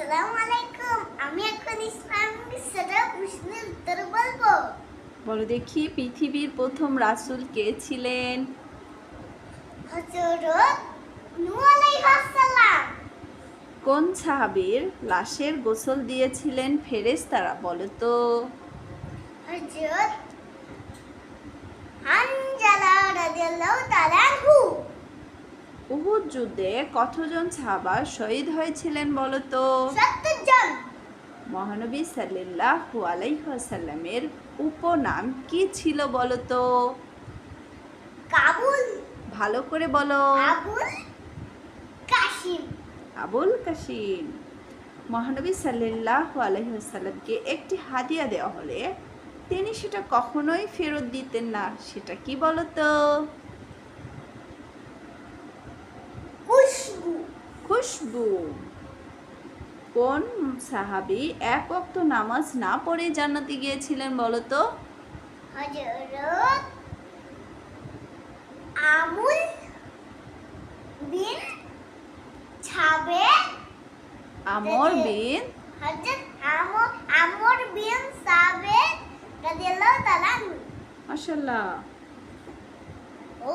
আসসালামু আলাইকুম আমি এখন ইসলামিক সেটা প্রশ্নের উত্তর বলব। বলো দেখি পৃথিবীর প্রথম রাসূল কে ছিলেন? হযরত নূহ আলাইহিস কোন সাহাবীর লাশের গোসল দিয়েছিলেন ফেরেশতারা বলো তো? হযরত হানজালা রাদিয়াল্লাহু তাআলা উহুদ যুদ্ধে কতজন সাহাবা শহীদ হয়েছিলেন বলো তো 70 জন মহানবী সাল্লাল্লাহু আলাইহি ওয়াসাল্লামের উপনাম কি ছিল বলো তো কাবুল। ভালো করে বলো। আবুল কাশিম। আবুল কাসিম মহানবী সাল্লাল্লাহু আলাইহি একটি হাদিয়া দেওয়া হলে তিনি সেটা কখনোই ফেরত দিতেন না। সেটা কি বলো তো খুশবু খুশবু। কোন সাহাবী এক ওয়াক্ত নামাজ না পড়ে জান্নাতে গিয়েছিলেন বলতো হযরত আমুল বিন ছাবে আমর বিন হযরত আমর আমর বিন সাবে রাদিয়াল্লাহু তাআলা আনহু। মাশাল্লাহ ও